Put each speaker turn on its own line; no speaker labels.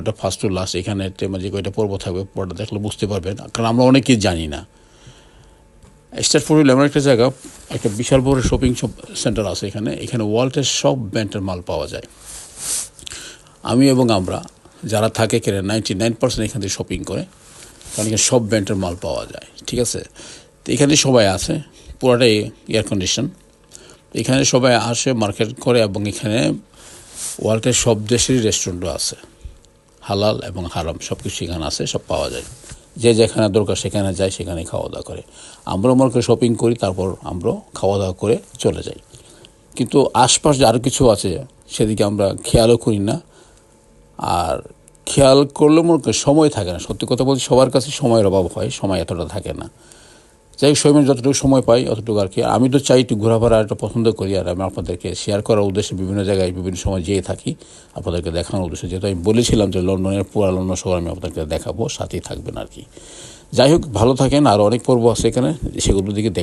ওটা first to last এখানে যে কয়টা পর্ব থাকবে, পর্বটা দেখলে বুঝতে পারবেন। কারণ আমরা অনেকেই জানি না। স্টার ফুড এমন একটা জায়গা, একটা বিশাল বড় শপিং সেন্টার আছে এখানে। এখানে ওয়ার্ল্ডের সব ব্র্যান্ডের মাল পাওয়া যায়। আমি এবং আমরা, যারা থাকে এখানে নাইনটি নাইন পার্সেন্ট এখান থেকে শপিং করে, কারণ এখানে সব ব্র্যান্ডের মাল পাওয়া যায়, ঠিক আছে? তো এখানে সবাই আছে, পুরাটাই এয়ার কন্ডিশন এখানে সবাই আসে মার্কেট করে এবং এখানে ওয়ার্ল্ডের সব দেশেরই রেস্টুরেন্টও আছে। হালাল এবং হারাম সব কিছু সেখানে আছে, সব পাওয়া যায়। যে যেখানে দরকার সেখানে যায় সেখানে খাওয়া দাওয়া করে। আমরা মনে করি শপিং করি, তারপর আমরা খাওয়া দাওয়া করে চলে যাই। কিন্তু আশপাশ যে আরও কিছু আছে, সেদিকে আমরা খেয়ালও করি না। আর খেয়াল করলে মনে সময় থাকে না। সত্যি কথা বলছি সবার কাছে সময়ের অভাব হয়, সময় এতটা থাকে না। যাই সময় যতটুকু সময় পাই, অতটুকু আর কি। আমি তো চাই একটু ঘোরাফেরা একটা পছন্দ করি আর আমি আপনাদেরকে শেয়ার করার উদ্দেশ্যে বিভিন্ন জায়গায় বিভিন্ন সময় যেয়ে থাকি, আপনাদেরকে দেখানোর উদ্দেশ্যে। যেহেতু আমি বলেছিলাম যে লন্ডনের, পুরা লন্ডন শহর আমি আপনাদেরকে দেখাবো, সাথেই থাকবেন আর কি। যাই হোক, ভালো থাকেন, আর অনেক পর্ব আছে এখানে, সেগুলোর দিকে দেখ